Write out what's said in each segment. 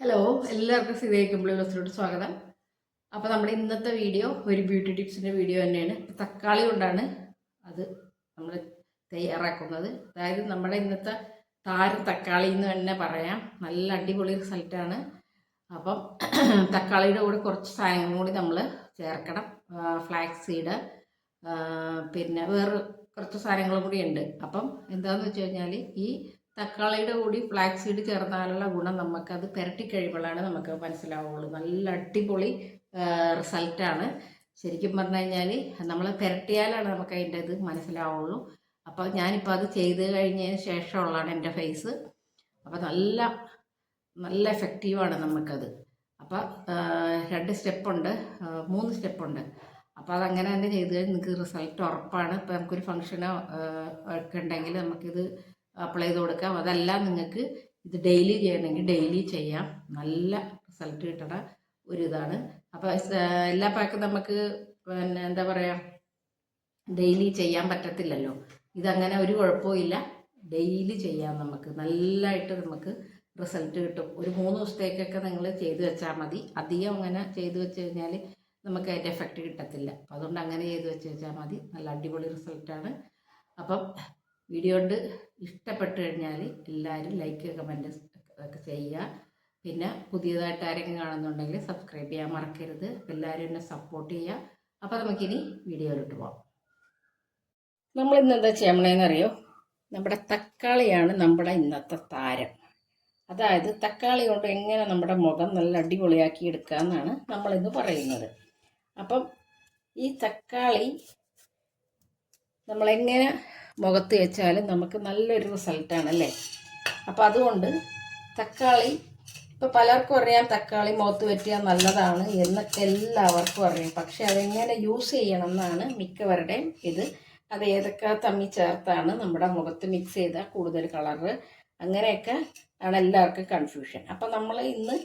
Hello എല്ലാവർക്കും സിതേക്കുമ്പോൾ ബസ്സിലോട്ട് സ്വാഗതം. അപ്പോൾ നമ്മുടെ ഇന്നത്തെ വീഡിയോ ഒരു ബ്യൂട്ടി ടിപ്സിന്റെ വീഡിയോ തന്നെയാണ്. തക്കാളി കൊണ്ടാണ് അത് നമ്മൾ തയ്യാറാക്കുന്നത്. അതായത് നമ്മുടെ ഇന്നത്തെ താരം തക്കാളി എന്ന് തന്നെ പറയാം. നല്ല അടിപൊളി റിസൾട്ടാണ് അപ്പം തക്കാളിയുടെ കൂടെ കുറച്ച് സാധനങ്ങളും കൂടി നമ്മൾ ചേർക്കണം. ഫ്ലാക്സ് സീഡ് പിന്നെ വേറെ കുറച്ച് സാധനങ്ങളും കൂടി ഉണ്ട്. അപ്പം എന്താണെന്ന് വെച്ച് കഴിഞ്ഞാൽ ഈ തക്കാളിയുടെ കൂടി ഫ്ലാക്സ് സീഡ് ചേർത്താനുള്ള ഗുണം നമുക്കത് പുരട്ടി കഴിയുമ്പോഴാണ് നമുക്ക് മനസ്സിലാവുള്ളൂ. നല്ല അടിപൊളി റിസൾട്ടാണ് ശരിക്കും പറഞ്ഞു കഴിഞ്ഞാൽ നമ്മൾ പുരട്ടിയാലാണ് നമുക്ക് അതിന്റെ ഇത് മനസ്സിലാവുള്ളൂ. അപ്പോൾ ഞാനിപ്പോൾ അത് ചെയ്ത് കഴിഞ്ഞതിന് ശേഷമുള്ളതാണ് എന്റെ ഫേസ് അപ്പോൾ നല്ല നല്ല എഫക്റ്റീവാണ് നമുക്കത്. അപ്പോൾ രണ്ട് സ്റ്റെപ്പുണ്ട്. മൂന്ന് സ്റ്റെപ്പുണ്ട്. അപ്പോൾ അതങ്ങനെ തന്നെ ചെയ്ത് കഴിഞ്ഞാൽ നിങ്ങൾക്ക് റിസൾട്ട് ഉറപ്പാണ്. ഇപ്പോൾ നമുക്കൊരു ഫംഗ്ഷനോ ഒക്കെ ഉണ്ടെങ്കിൽ നമുക്കിത് അപ്ലൈ ചെയ്ത് കൊടുക്കാം. അതല്ല നിങ്ങൾക്ക് ഇത് ഡെയിലി ചെയ്യണമെങ്കിൽ ഡെയിലി ചെയ്യാം. നല്ല റിസൾട്ട് കിട്ടണ ഒരു ഇതാണ്. അപ്പോൾ എല്ലാ പാക്കും നമുക്ക് പിന്നെ എന്താ പറയുക ഡെയിലി ചെയ്യാൻ പറ്റത്തില്ലല്ലോ. ഇതങ്ങനെ ഒരു കുഴപ്പമില്ല ഡെയിലി ചെയ്യാം നമുക്ക്. നല്ലതായിട്ട് നമുക്ക് റിസൾട്ട് കിട്ടും. ഒരു മൂന്ന് ദിവസത്തേക്കൊക്കെ നിങ്ങൾ ചെയ്തു വെച്ചാൽ മതി. അധികം അങ്ങനെ ചെയ്തു വെച്ച് കഴിഞ്ഞാൽ നമുക്ക് അതിന്റെ എഫക്റ്റ് കിട്ടത്തില്ല. അതുകൊണ്ട് അങ്ങനെ ചെയ്ത് വെച്ച് വെച്ചാൽ മതി. നല്ല അടിപൊളി റിസൾട്ടാണ് അപ്പം വീഡിയോ കൊണ്ട് ഇഷ്ടപ്പെട്ട് കഴിഞ്ഞാൽ എല്ലാവരും ലൈക്ക് കമന്റ് ഒക്കെ ചെയ്യുക. പിന്നെ പുതിയതായിട്ട് ആരെങ്കിലും കാണുന്നുണ്ടെങ്കിൽ സബ്സ്ക്രൈബ് ചെയ്യാൻ മറക്കരുത്. എല്ലാവരും എന്നെ സപ്പോർട്ട് ചെയ്യുക. അപ്പോൾ നമുക്കിനി വീഡിയോയിലോട്ട് പോകാം നമ്മൾ ഇന്ന് എന്താ ചെയ്യണമെന്നറിയോ നമ്മുടെ തക്കാളിയാണ് നമ്മുടെ ഇന്നത്തെ താരം. അതായത് തക്കാളി കൊണ്ട് എങ്ങനെ നമ്മുടെ മുഖം നല്ല അടിപൊളിയാക്കി എടുക്കുക എന്നാണ് നമ്മളിന്ന് പറയുന്നത്. അപ്പം ഈ തക്കാളി നമ്മളെങ്ങനെ മുഖത്ത് വെച്ചാലും നമുക്ക് നല്ലൊരു റിസൾട്ടാണ് അല്ലേ? അപ്പോൾ അതുകൊണ്ട് തക്കാളി ഇപ്പോൾ പലർക്കും അറിയാം തക്കാളി മുഖത്ത് പറ്റിയാൽ നല്ലതാണ് എന്നൊക്കെ എല്ലാവർക്കും അറിയാം. പക്ഷെ അതെങ്ങനെ യൂസ് ചെയ്യണം എന്നാണ് മിക്കവരുടെയും ഇത്. അത് ഏതൊക്കെ തമ്മി ചേർത്താണ് നമ്മുടെ മുഖത്ത് മിക്സ് ചെയ്താൽ കൂടുതൽ കളറ് അങ്ങനെയൊക്കെ ആണ് എല്ലാവർക്കും കൺഫ്യൂഷൻ അപ്പം നമ്മൾ ഇന്ന്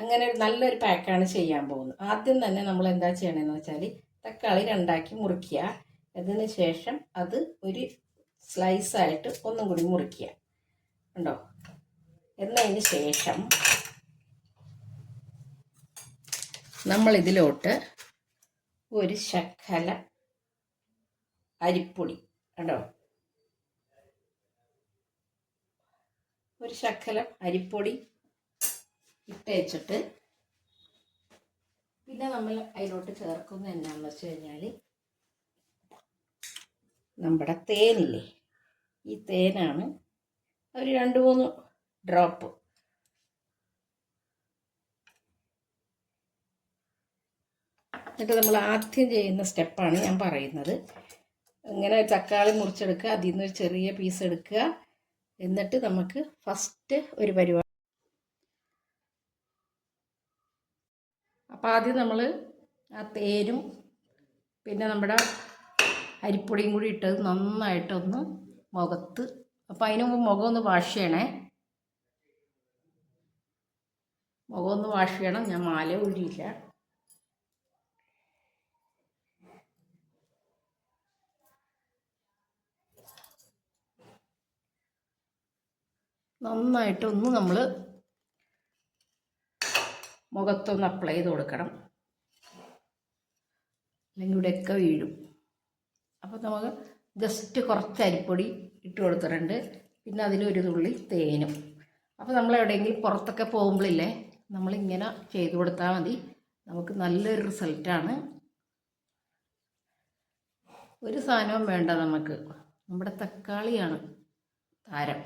അങ്ങനെ ഒരു നല്ലൊരു പാക്കാണ് ചെയ്യാൻ പോകുന്നത്. ആദ്യം തന്നെ നമ്മൾ എന്താ ചെയ്യണമെന്ന് വെച്ചാൽ തക്കാളി രണ്ടാക്കി മുറിക്കുക. അതിന് ശേഷം അത് ഒരു സ്ലൈസായിട്ട് ഒന്നും കൂടി മുറിക്കുക. ഉണ്ടോ എന്നതിന് ശേഷം നമ്മൾ ഇതിലോട്ട് ഒരു ശക്കല അരിപ്പൊടി കണ്ടോ? ഒരു ശക്കലം അരിപ്പൊടി ഇട്ടേച്ചിട്ട് പിന്നെ നമ്മൾ അതിലോട്ട് ചേർക്കുന്നത് എന്നാന്ന് വെച്ച് കഴിഞ്ഞാൽ നമ്മുടെ തേനില്ലേ? ഈ തേനാണ് ഒരു രണ്ട് മൂന്ന് ഡ്രോപ്പ്. എന്നിട്ട് നമ്മൾ ആദ്യം ചെയ്യുന്ന സ്റ്റെപ്പാണ് ഞാൻ പറയുന്നത്. ഇങ്ങനെ തക്കാളി മുറിച്ചെടുക്കുക അതിൽ നിന്ന് ഒരു ചെറിയ പീസ് എടുക്കുക. എന്നിട്ട് നമുക്ക് ഫസ്റ്റ് ഒരു പരിപാടി. അപ്പോൾ ആദ്യം നമ്മൾ ആ തേനും പിന്നെ നമ്മുടെ അരിപ്പൊടിയും കൂടി ഇട്ടത് നന്നായിട്ടൊന്ന് മുഖത്ത്. അപ്പോൾ അതിന് മുമ്പ് മുഖം ഒന്ന് വാഷ് ചെയ്യണേ. മുഖം ഒന്ന് വാഷ് ചെയ്യണം. ഞാൻ മാല ഊരിയില്ല നന്നായിട്ടൊന്ന് നമ്മൾ മുഖത്തൊന്ന് അപ്ലൈ ചെയ്ത് കൊടുക്കണം. അല്ലെങ്കിൽ ഇവിടെയൊക്കെ വീഴും. അപ്പോൾ നമുക്ക് ജസ്റ്റ് കുറച്ച് അരിപ്പൊടി ഇട്ട് കൊടുത്തിട്ടുണ്ട്. പിന്നെ അതിലൊരു തുള്ളി തേനും. അപ്പോൾ നമ്മൾ എവിടെയെങ്കിലും പുറത്തൊക്കെ പോകുമ്പോഴില്ലേ നമ്മളിങ്ങനെ ചെയ്ത് കൊടുത്താൽ മതി. നമുക്ക് നല്ലൊരു റിസൾട്ടാണ് ഒരു സാധനവും വേണ്ട നമുക്ക്. നമ്മുടെ തക്കാളിയാണ് താരം.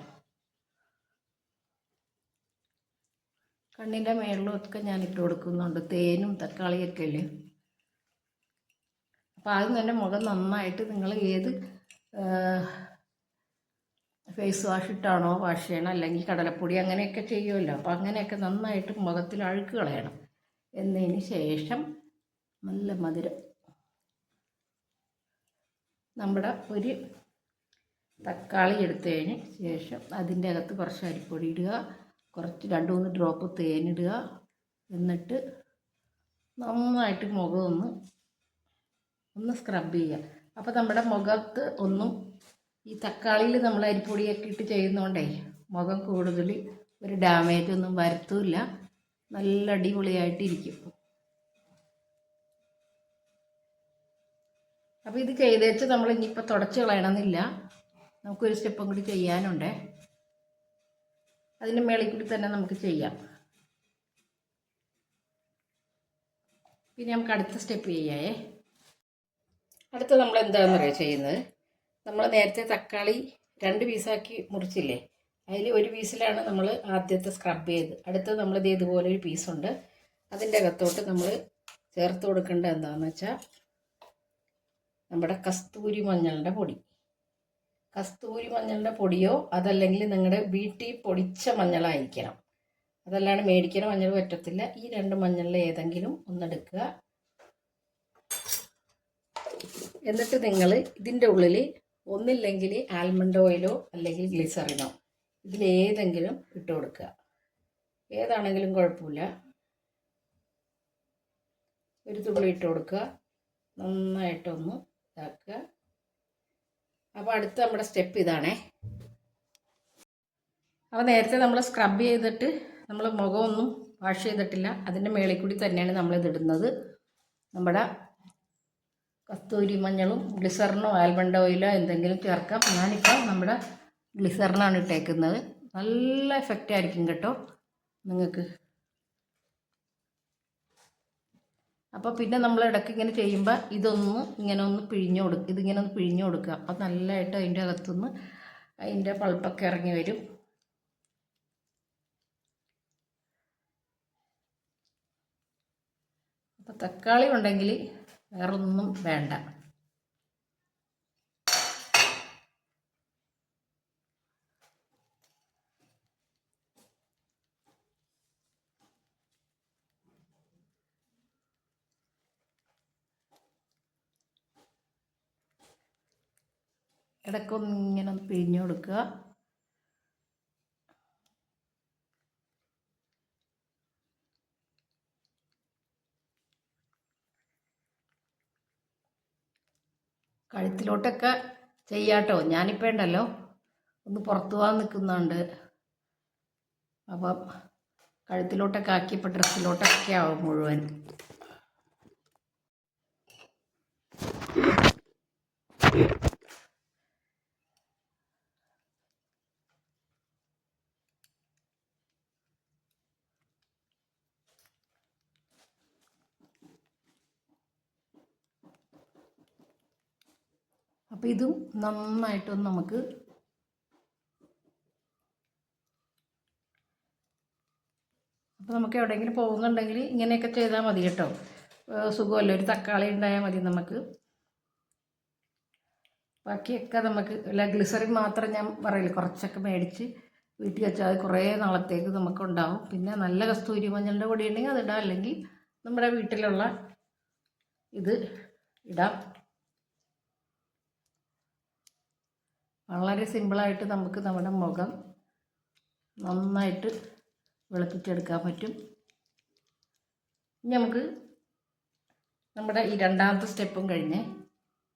കണ്ണിന്റെ മേളിലും ഒക്കെ ഞാൻ ഇട്ട് കൊടുക്കുന്നുണ്ട്. തേനും തക്കാളിയൊക്കെ അല്ലേ? അപ്പോൾ ആദ്യം തന്നെ മുഖം നന്നായിട്ട് നിങ്ങൾ ഏത് ഫേസ് വാഷ് ഇട്ടാണോ വാഷ് ചെയ്യണം അല്ലെങ്കിൽ കടലപ്പൊടി അങ്ങനെയൊക്കെ ചെയ്യുമല്ലോ. അപ്പോൾ അങ്ങനെയൊക്കെ നന്നായിട്ട് മുഖത്തിൽ അഴുക്ക് കളയണം. എന്നതിന് ശേഷം നല്ല മധുരം. നമ്മുടെ ഒരു തക്കാളി എടുത്തതിന് ശേഷം അതിന്റെ അകത്ത് കുറച്ച് അരിപ്പൊടി ഇടുക. കുറച്ച് രണ്ട് മൂന്ന് ഡ്രോപ്പ് തേനിടുക എന്നിട്ട് നന്നായിട്ട് മുഖം ഒന്ന് സ്ക്രബ് ചെയ്യുക അപ്പോൾ നമ്മുടെ മുഖത്ത് ഒന്നും ഈ തക്കാളിയിൽ നമ്മൾ അരിപ്പൊടിയൊക്കെ ഇട്ട് ചെയ്യുന്നതുകൊണ്ടേ മുഖം കൂടുതൽ ഒരു ഡാമേജ് ഒന്നും വരുത്തില്ല. നല്ല അടിപൊളിയായിട്ടിരിക്കും അപ്പോൾ ഇത് ചെയ്തേച്ച് നമ്മൾ ഇനിയിപ്പോൾ തുടച്ച് കളയണമെന്നില്ല. നമുക്കൊരു സ്റ്റെപ്പും കൂടി ചെയ്യാനുണ്ട്. അതിന്റെ മേളിൽ കൂടി തന്നെ നമുക്ക് ചെയ്യാം. പിന്നെ നമുക്ക് അടുത്ത സ്റ്റെപ്പ് ചെയ്യാവേ അടുത്ത നമ്മൾ എന്താണെന്നറിയോ ചെയ്യുന്നത്? നമ്മൾ നേരത്തെ തക്കാളി രണ്ട് പീസാക്കി മുറിച്ചില്ലേ? അതിൽ ഒരു പീസിലാണ് നമ്മൾ ആദ്യത്തെ സ്ക്രബ് ചെയ്ത്. അടുത്തത് നമ്മളിത് ഇതുപോലെ ഒരു പീസുണ്ട്. അതിന്റെ അകത്തോട്ട് നമ്മൾ ചേർത്ത് കൊടുക്കേണ്ടത് എന്താണെന്ന് വെച്ചാൽ നമ്മുടെ കസ്തൂരി മഞ്ഞളുടെ പൊടി. കസ്തൂരി മഞ്ഞളുടെ പൊടിയോ അതല്ലെങ്കിൽ നിങ്ങളുടെ വീട്ടിൽ പൊടിച്ച മഞ്ഞളായിരിക്കണം. അതല്ലാണ്ട് മേടിക്കണ മഞ്ഞൾ പറ്റത്തില്ല. ഈ രണ്ട് മഞ്ഞളിൽ ഏതെങ്കിലും ഒന്നെടുക്കുക എന്നിട്ട് നിങ്ങൾ ഇതിന്റെ ഉള്ളിൽ ഒന്നില്ലെങ്കിൽ ആൽമണ്ട് ഓയിലോ അല്ലെങ്കിൽ ഗ്ലിസറിനോ ഇതിലേതെങ്കിലും ഇട്ട് കൊടുക്കുക. ഏതാണെങ്കിലും കുഴപ്പമില്ല. ഒരു തുള്ളി ഇട്ട് കൊടുക്കുക. നന്നായിട്ടൊന്ന് ഇതാക്കുക. അപ്പോൾ അടുത്ത നമ്മുടെ സ്റ്റെപ്പ് ഇതാണേ. അപ്പോൾ നേരത്തെ നമ്മൾ സ്ക്രബ് ചെയ്തിട്ട് നമ്മൾ മുഖമൊന്നും വാഷ് ചെയ്തിട്ടില്ല. അതിന്റെ മേളിൽ കൂടി തന്നെയാണ് നമ്മളിതിടുന്നത് നമ്മുടെ കസ്തൂരി മഞ്ഞളും ഗ്ലിസറിനോ ആൽമണ്ട് ഓയിലോ എന്തെങ്കിലും ചേർക്കാം. ഞാനിപ്പോൾ നമ്മുടെ ഗ്ലിസറിനാണ് ഇട്ടേക്കുന്നത്. നല്ല എഫക്റ്റ് ആയിരിക്കും കേട്ടോ നിങ്ങൾക്ക്. അപ്പോൾ പിന്നെ നമ്മൾ ഇടയ്ക്ക് ഇങ്ങനെ ചെയ്യുമ്പോൾ ഇതൊന്ന് ഇങ്ങനെ ഒന്ന് പിഴിഞ്ഞു കൊടുക്കുക ഇതിങ്ങനെ ഒന്ന് പിഴിഞ്ഞു കൊടുക്കുക. അപ്പോൾ നല്ലതായിട്ട് അതിന്റെ അകത്തുനിന്ന് അതിന്റെ പൾപ്പൊക്കെ ഇറങ്ങി വരും. അപ്പോൾ തക്കാളി ഉണ്ടെങ്കിൽ വേറൊന്നും വേണ്ട. ഇടയ്ക്കൊന്ന് ഇങ്ങനെ ഒന്ന് പിഴിഞ്ഞു കൊടുക്കുക. കഴുത്തിലോട്ടൊക്കെ ചെയ്യാട്ടോ. ഞാനിപ്പോൾ ഉണ്ടല്ലോ ഒന്ന് പുറത്തു പോകാൻ നിൽക്കുന്നുണ്ട് അപ്പം കഴുത്തിലോട്ടൊക്കെ ആക്കിയപ്പോൾ ഡ്രസ്സിലോട്ടൊക്കെ ആവും മുഴുവൻ. അപ്പോൾ ഇതും നന്നായിട്ടൊന്ന് നമുക്ക് അപ്പോൾ നമുക്ക് എവിടെയെങ്കിലും പോകുന്നുണ്ടെങ്കിൽ ഇങ്ങനെയൊക്കെ ചെയ്താൽ മതി കേട്ടോ. സുഖമല്ല? ഒരു തക്കാളി ഉണ്ടായാൽ മതി നമുക്ക്. ബാക്കിയൊക്കെ നമുക്ക് അല്ല ഗ്ലിസറിൻ മാത്രം ഞാൻ പറയില്ല. കുറച്ചൊക്കെ മേടിച്ച് വീട്ടിൽ വെച്ചാൽ അത് കുറേ നാളത്തേക്ക് നമുക്ക് ഉണ്ടാവും. പിന്നെ നല്ല കസ്തൂരി മഞ്ഞളുടെ പൊടി ഉണ്ടെങ്കിൽ അതിടാം അല്ലെങ്കിൽ നമ്മുടെ വീട്ടിലുള്ള ഇത് ഇടാം. വളരെ സിമ്പിളായിട്ട് നമുക്ക് നമ്മുടെ മുഖം നന്നായിട്ട് വെളുപ്പിച്ചെടുക്കാൻ പറ്റും. ഇനി നമുക്ക് നമ്മുടെ ഈ രണ്ടാമത്തെ സ്റ്റെപ്പും കഴിഞ്ഞ്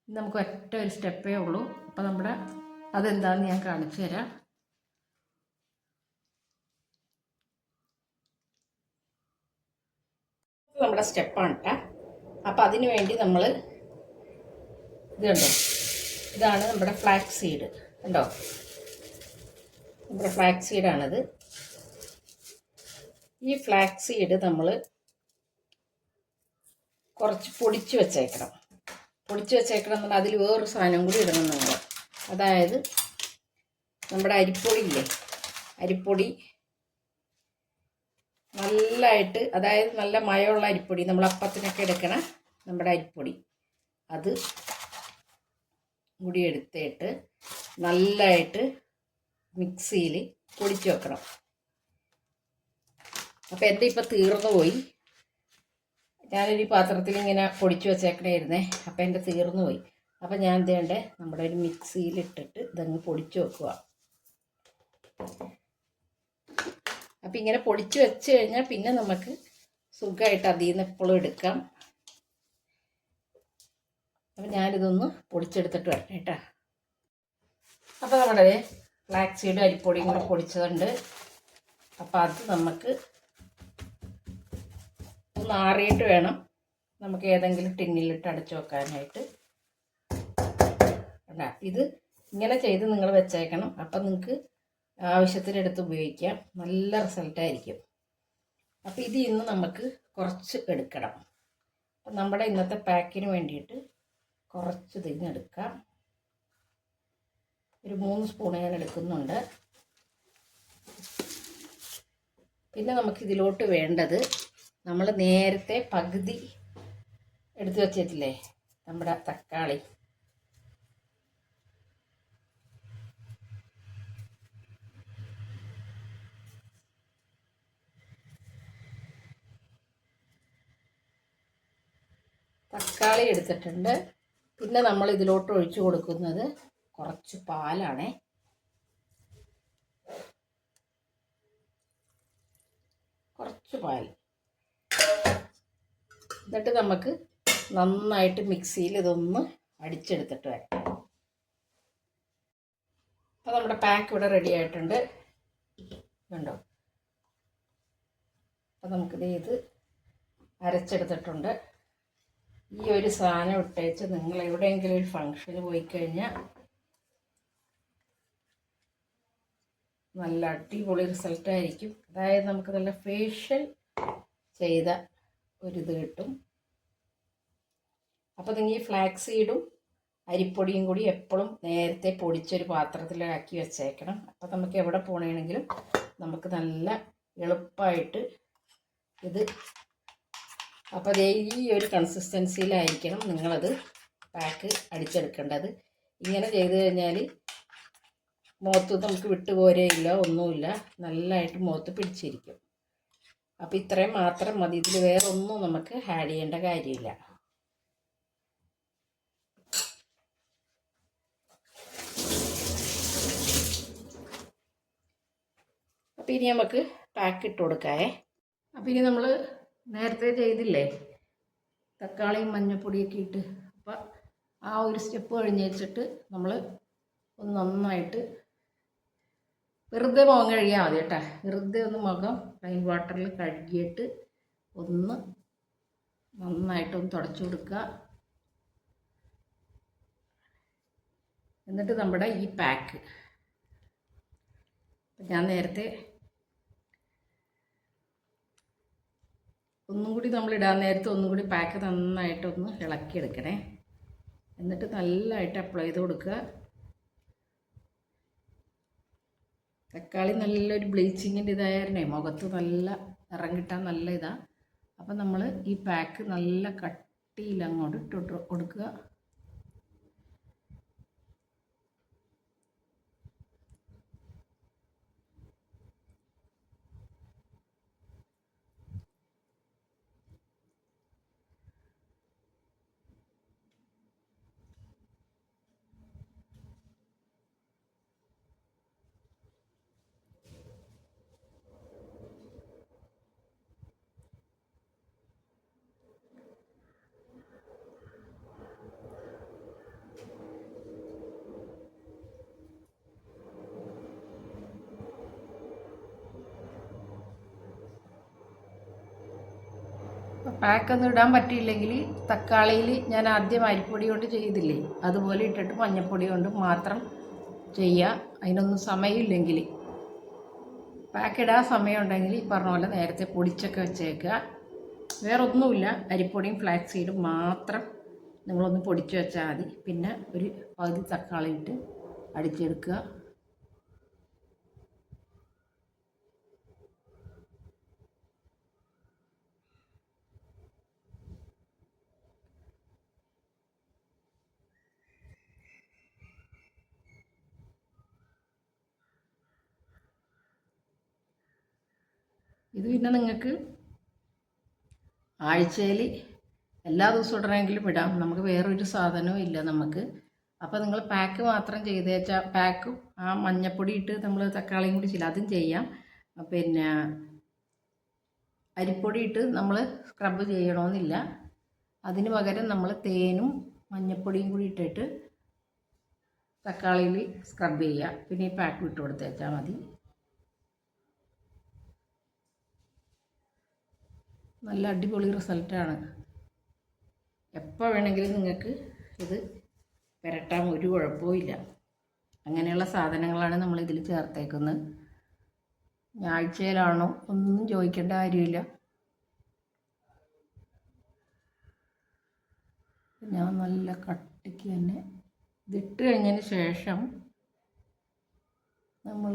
നമുക്ക് ഒറ്റ ഒരു സ്റ്റെപ്പേ ഉള്ളൂ. അപ്പോൾ നമ്മുടെ അതെന്താണെന്ന് ഞാൻ കാണിച്ചു തരാം. നമ്മുടെ സ്റ്റെപ്പാണ് കേട്ടോ അപ്പോൾ അതിനുവേണ്ടി നമ്മൾ ഇത് കണ്ടോ? ഇതാണ് നമ്മുടെ ഫ്ലാക്സ് സീഡ് കണ്ടോ? നമ്മുടെ ഫ്ലാക്സ് സീഡാണിത് ഈ ഫ്ലാക്സ് സീഡ് നമ്മൾ കുറച്ച് പൊടിച്ച് വെച്ചേക്കണം. പൊടിച്ച് വെച്ചേക്കണം എന്ന് പറഞ്ഞാൽ അതിൽ വേറൊരു സാധനം കൂടി ഇടണം നമ്മൾ അതായത് നമ്മുടെ അരിപ്പൊടി ഇല്ലേ അരിപ്പൊടി നല്ലതായിട്ട് അതായത് നല്ല മയമുള്ള അരിപ്പൊടി നമ്മൾ അപ്പത്തിനൊക്കെ എടുക്കണ നമ്മുടെ അരിപ്പൊടി. അത് കൂടി എടുത്തിട്ട് നല്ലതായിട്ട് മിക്സിയിൽ പൊടിച്ച് വെക്കണം. അപ്പോൾ എന്റെ ഇപ്പം തീർന്നു പോയി. ഞാനൊരു പാത്രത്തിൽ ഇങ്ങനെ പൊടിച്ച് വെച്ചേക്കണായിരുന്നേ അപ്പം എന്റെ തീർന്നു പോയി. അപ്പം ഞാൻ എന്തേണ്ടേ നമ്മുടെ ഒരു മിക്സിയിലിട്ടിട്ട് ഇതങ്ങ് പൊടിച്ച് വെക്കുക. അപ്പം ഇങ്ങനെ പൊടിച്ച് വെച്ച് കഴിഞ്ഞാൽ പിന്നെ നമുക്ക് സുഖമായിട്ട് അതിൽ നിന്ന് എപ്പോഴും എടുക്കാം. അപ്പം ഞാനിതൊന്ന് പൊടിച്ചെടുത്തിട്ട് വരട്ടെ കേട്ടോ. അപ്പോൾ നമ്മുടെ ഫ്ലാക്സ് സീഡ് അരിപ്പൊടിയും കൂടെ പൊടിച്ചതുണ്ട്. അപ്പോൾ അത് നമുക്ക് ഒന്ന് ആറിയിട്ട് വേണം. നമുക്ക് ഏതെങ്കിലും ടിന്നിലിട്ട് അടച്ചു വെക്കാനായിട്ട്. ഇത് ഇങ്ങനെ ചെയ്ത് നിങ്ങൾ വെച്ചേക്കണം. അപ്പം നിങ്ങൾക്ക് ആവശ്യത്തിനെടുത്ത് ഉപയോഗിക്കാം. നല്ല റിസൾട്ടായിരിക്കും അപ്പോൾ ഇത് ഇന്ന് നമുക്ക് കുറച്ച് എടുക്കണം. നമ്മുടെ ഇന്നത്തെ പാക്കിന് വേണ്ടിയിട്ട് കുറച്ച് തിരിഞ്ഞെടുക്കാം ഒരു മൂന്ന് സ്പൂൺ ഞാൻ എടുക്കുന്നുണ്ട്. പിന്നെ നമുക്ക് ഇതിലോട്ട് വേണ്ടത് നമ്മൾ നേരത്തെ പകുതി എടുത്തു വച്ചിട്ടില്ലേ? നമ്മുടെ തക്കാളി. തക്കാളി എടുത്തിട്ടുണ്ട്. പിന്നെ നമ്മൾ ഇതിലോട്ട് ഒഴിച്ചു കൊടുക്കുന്നത് കുറച്ച് പാലാണ്. കുറച്ച് പാൽ. എന്നിട്ട് നമുക്ക് നന്നായിട്ട് മിക്സിയിൽ ഇതൊന്ന് അടിച്ചെടുത്തിട്ട് വരാം. അപ്പോൾ നമ്മുടെ പാക്ക് ഇവിടെ റെഡി ആയിട്ടുണ്ട്. കണ്ടോ? അപ്പോൾ നമുക്കിത് ഇത് അരച്ചെടുത്തിട്ടുണ്ട്. ഈ ഒരു സാധനം ഇട്ടേച്ച് നിങ്ങൾ എവിടെയെങ്കിലും ഒരു ഫങ്ഷന് പോയി കഴിഞ്ഞാൽ നല്ല അടിപൊളി റിസൾട്ടായിരിക്കും അതായത് നമുക്ക് നല്ല ഫേഷ്യൽ ചെയ്ത ഒരിത് കിട്ടും. അപ്പോൾ നിങ്ങൾ ഈ ഫ്ലാക്സ് സീഡും അരിപ്പൊടിയും കൂടി എപ്പോഴും നേരത്തെ പൊടിച്ചൊരു പാത്രത്തിലാക്കി വെച്ചേക്കണം. അപ്പോൾ നമുക്ക് എവിടെ പോകണമെങ്കിലും നമുക്ക് നല്ല എളുപ്പമായിട്ട് ഇത് അപ്പോൾ അതേ ഈ ഒരു കൺസിസ്റ്റൻസിയിലായിരിക്കണം നിങ്ങളത് പാക്ക് അടിച്ചെടുക്കേണ്ടത്. ഇങ്ങനെ ചെയ്ത് കഴിഞ്ഞാൽ മുഖത്ത് നമുക്ക് വിട്ടുപോരേയില്ല ഒന്നുമില്ല. നല്ലതായിട്ട് മുഖത്ത് പിടിച്ചിരിക്കും. അപ്പോൾ ഇത്രയും മാത്രം മതി. ഇതിൽ വേറെ ഒന്നും നമുക്ക് ആഡ് ചെയ്യേണ്ട കാര്യമില്ല. അപ്പോൾ ഇനി നമുക്ക് പാക്ക് ഇട്ട് കൊടുക്കാവേ. അപ്പോൾ ഇനി നമ്മൾ നേരത്തെ ചെയ്തില്ലേ? തക്കാളിയും മഞ്ഞപ്പൊടിയൊക്കെ ഇട്ട്. അപ്പം ആ ഒരു സ്റ്റെപ്പ് കഴിഞ്ഞ് വെച്ചിട്ട് നമ്മൾ ഒന്ന് നന്നായിട്ട് വെറുതെ മുഖം കഴുകിയാൽ മതി കേട്ടോ. വെറുതെ ഒന്ന് മുഖം റൈൻ വാട്ടറിൽ കഴുകിയിട്ട് ഒന്ന് നന്നായിട്ടൊന്ന് തുടച്ചു കൊടുക്കുക. എന്നിട്ട് നമ്മുടെ ഈ പാക്ക് ഞാൻ നേരത്തെ ഒന്നും കൂടി നമ്മൾ ഇടാൻ നേരത്തെ ഒന്നും കൂടി പാക്ക് നന്നായിട്ടൊന്ന് ഇളക്കിയെടുക്കണേ. എന്നിട്ട് നല്ലതായിട്ട് അപ്ലൈ ചെയ്ത് കൊടുക്കുക. തക്കാളി നല്ലൊരു ബ്ലീച്ചിങ്ങിന്റെ ഇതായിരുന്നേ മുഖത്ത് നല്ല നിറം കിട്ടാൻ നല്ല ഇതാണ് അപ്പം നമ്മൾ ഈ പാക്ക് നല്ല കട്ടിയിൽ അങ്ങോട്ട് ഇട്ട് കൊടുക്കുക. പാക്കൊന്നും ഇടാൻ പറ്റിയില്ലെങ്കിൽ തക്കാളിയിൽ ഞാൻ ആദ്യം അരിപ്പൊടി കൊണ്ട് ചെയ്തില്ലേ? അതുപോലെ ഇട്ടിട്ട് മഞ്ഞൾപ്പൊടി കൊണ്ട് മാത്രം ചെയ്യുക. അതിനൊന്നും സമയമില്ലെങ്കിൽ. പാക്ക് ഇടാൻ സമയമുണ്ടെങ്കിൽ ഈ പറഞ്ഞ പോലെ നേരത്തെ പൊടിച്ചൊക്കെ വെച്ചേക്കുക. വേറെ ഒന്നുമില്ല അരിപ്പൊടിയും ഫ്ലാക്സ് സീഡും മാത്രം നിങ്ങളൊന്ന് പൊടിച്ച് വെച്ചാൽ മതി. പിന്നെ ഒരു പകുതി തക്കാളി ഇട്ട് അടിച്ചെടുക്കുക. ഇത് പിന്നെ നിങ്ങൾക്ക് ആഴ്ചയിൽ എല്ലാ ദിവസവും ഇടണമെങ്കിലും ഇടാം. നമുക്ക് വേറൊരു സാധനവും ഇല്ല നമുക്ക്. അപ്പോൾ നിങ്ങൾ പാക്ക് മാത്രം ചെയ്തേച്ചാൽ പാക്കും ആ മഞ്ഞപ്പൊടി ഇട്ട് നമ്മൾ തക്കാളിയും കൂടി ചെയ്യാം. അതും ചെയ്യാം. പിന്നെ അരിപ്പൊടി ഇട്ട് നമ്മൾ സ്ക്രബ് ചെയ്യണമെന്നില്ല അതിന് പകരം നമ്മൾ തേനും മഞ്ഞപ്പൊടിയും കൂടി ഇട്ടിട്ട് തക്കാളിയിൽ സ്ക്രബ് ചെയ്യുക പിന്നെ ഈ പാക്ക് ഇട്ട് കൊടുത്തേച്ചാൽ മതി. നല്ല അടിപൊളി റിസൾട്ടാണ് എപ്പോൾ വേണമെങ്കിലും നിങ്ങൾക്ക് ഇത് പുരട്ടാൻ ഒരു കുഴപ്പവും അങ്ങനെയുള്ള സാധനങ്ങളാണ് നമ്മൾ ഇതിൽ ചേർത്തേക്കുന്നത്. ഞാഴ്ചയിലാണോ ഒന്നും ചോദിക്കേണ്ട കാര്യമില്ല. ഞാൻ നല്ല കട്ടിക്ക് തന്നെ ഇതിട്ട് കഴിഞ്ഞതിന് ശേഷം നമ്മൾ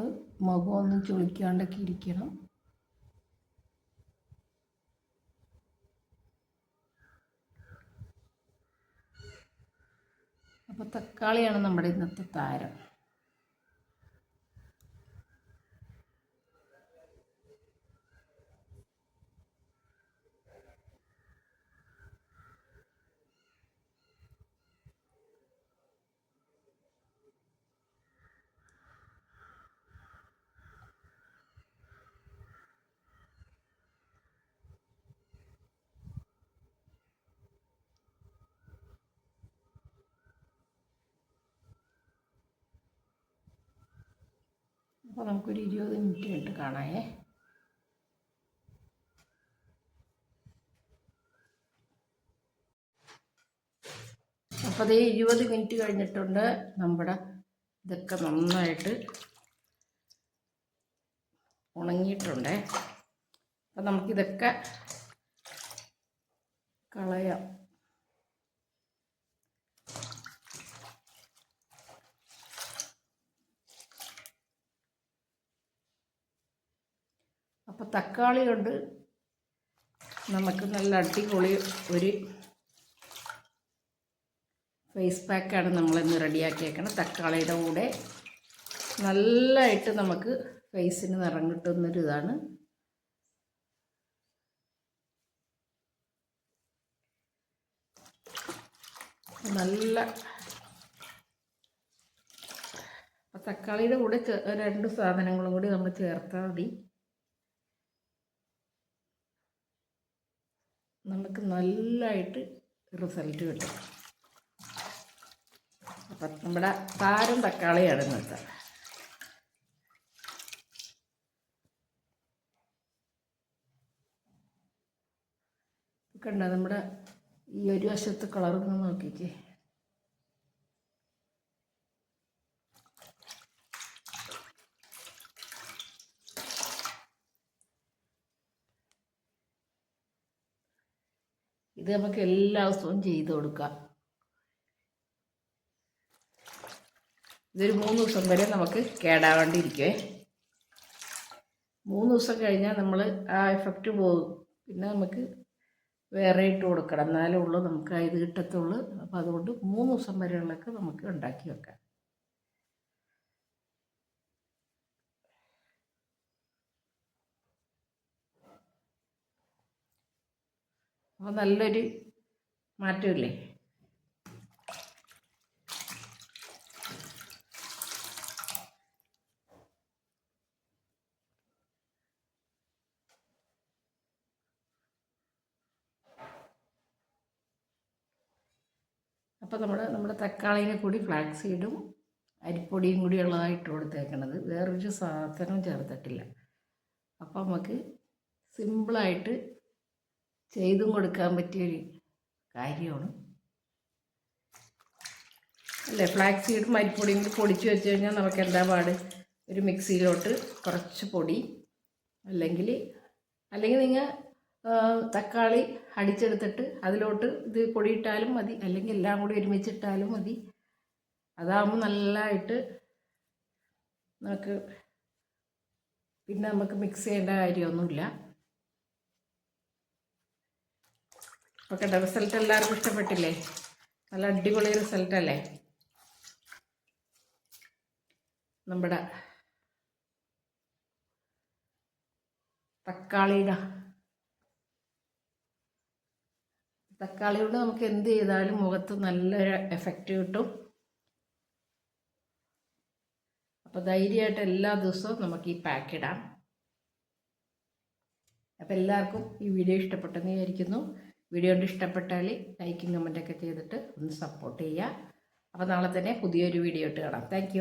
മുഖമൊന്നും ചുളിക്കാണ്ടൊക്കെ ഇരിക്കണം. അപ്പോൾ തക്കാളിയാണ് നമ്മുടെ ഇന്നത്തെ താരം. അപ്പോൾ നമുക്കൊരു ഇരുപത് മിനിറ്റ് കഴിഞ്ഞിട്ട് കാണാമേ. അപ്പോൾ അതേ ഇരുപത് മിനിറ്റ് കഴിഞ്ഞിട്ടുണ്ട്. നമ്മുടെ ഇതൊക്കെ നന്നായിട്ട് ഉണങ്ങിയിട്ടുണ്ട്. അപ്പം നമുക്കിതൊക്കെ കളയാം. അപ്പോൾ തക്കാളി കൊണ്ട് നമുക്ക് നല്ല അടിപൊളി ഒരു ഫേസ് പാക്കാണ് നമ്മളിന്ന് റെഡിയാക്കിയേക്കണം. തക്കാളിയുടെ കൂടെ നല്ലതായിട്ട് നമുക്ക് ഫേസിന് നിറം കിട്ടുന്നൊരു ഇതാണ്. നല്ല തക്കാളിയുടെ കൂടെ രണ്ട് സാധനങ്ങളും കൂടി നമ്മൾ ചേർത്താൽ മതി. നമുക്ക് നല്ലതായിട്ട് റിസൾട്ട് കിട്ടും. അപ്പം നമ്മുടെ താരം തക്കാളിയാണ് ഇന്നത്തെ. കണ്ട നമ്മുടെ ഈ ഒരു വശത്ത് കളറൊന്ന് നോക്കിക്കേ. ഇത് നമുക്ക് എല്ലാ ദിവസവും ചെയ്ത് കൊടുക്കാം. ഇതൊരു മൂന്ന് ദിവസം വരെ നമുക്ക് കേടാവേണ്ടിയിരിക്കുവേ മൂന്ന് ദിവസം കഴിഞ്ഞാൽ നമ്മൾ ആ എഫക്റ്റ് പോകും. പിന്നെ നമുക്ക് വേറെ ഇട്ട് കൊടുക്കണം. എന്നാലേ ഉള്ളൂ നമുക്ക് ഇത് കിട്ടത്തുള്ളൂ. അപ്പോൾ അതുകൊണ്ട് മൂന്ന് ദിവസം വരെയുള്ളൊക്കെ നമുക്ക് ഉണ്ടാക്കി വെക്കാം. അപ്പോൾ നല്ലൊരു മാറ്റമില്ലേ? അപ്പോൾ നമ്മൾ നമ്മുടെ തക്കാളിനെ കൂടി ഫ്ലാക്സ് സീഡും അരിപ്പൊടിയും കൂടി ഉള്ളതായിട്ട് കൊടുത്തേക്കണത്. വേറൊരു സാധനവും ചേർത്തിട്ടില്ല. അപ്പോൾ നമുക്ക് സിമ്പിളായിട്ട് ചെയ്തും കൊടുക്കാൻ പറ്റിയൊരു കാര്യമാണ്. അല്ലേ ഫ്ലാക്സ് സീഡും അരിപ്പൊടിയും കൂടി പൊടിച്ച് വെച്ച് കഴിഞ്ഞാൽ നമുക്ക് എന്താ പാട്? ഒരു മിക്സിയിലോട്ട് കുറച്ച് പൊടി അല്ലെങ്കിൽ അല്ലെങ്കിൽ നിങ്ങൾ തക്കാളി അടിച്ചെടുത്തിട്ട് അതിലോട്ട് ഇത് പൊടിയിട്ടാലും മതി അല്ലെങ്കിൽ എല്ലാം കൂടി ഒരുമിച്ചിട്ടാലും മതി. അതാകുമ്പോൾ നല്ലതായിട്ട് നമുക്ക് പിന്നെ നമുക്ക് മിക്സ് ചെയ്യേണ്ട കാര്യമൊന്നുമില്ല. അപ്പോൾ റിസൾട്ട് എല്ലാവർക്കും ഇഷ്ടപ്പെട്ടില്ലേ? നല്ല അടിപൊളി റിസൾട്ട് അല്ലേ നമ്മുടെ തക്കാളിയുടെ തക്കാളി കൊണ്ട് നമുക്ക് എന്ത് ചെയ്താലും മുഖത്ത് നല്ലൊരു എഫക്റ്റ് കിട്ടും. അപ്പോൾ ധൈര്യമായിട്ട് എല്ലാ ദിവസവും നമുക്ക് ഈ പാക്ക് ഇടാം. അപ്പോൾ എല്ലാവർക്കും ഈ വീഡിയോ ഇഷ്ടപ്പെട്ടെന്ന് വിചാരിക്കുന്നു. വീഡിയോ ഇഷ്ടപ്പെട്ടാൽ ലൈക്കും കമന്റൊക്കെ ചെയ്തിട്ട് ഒന്ന് സപ്പോർട്ട് ചെയ്യുക. അപ്പോൾ നാളെ തന്നെ പുതിയൊരു വീഡിയോ ഇട്ട് കാണാം. താങ്ക്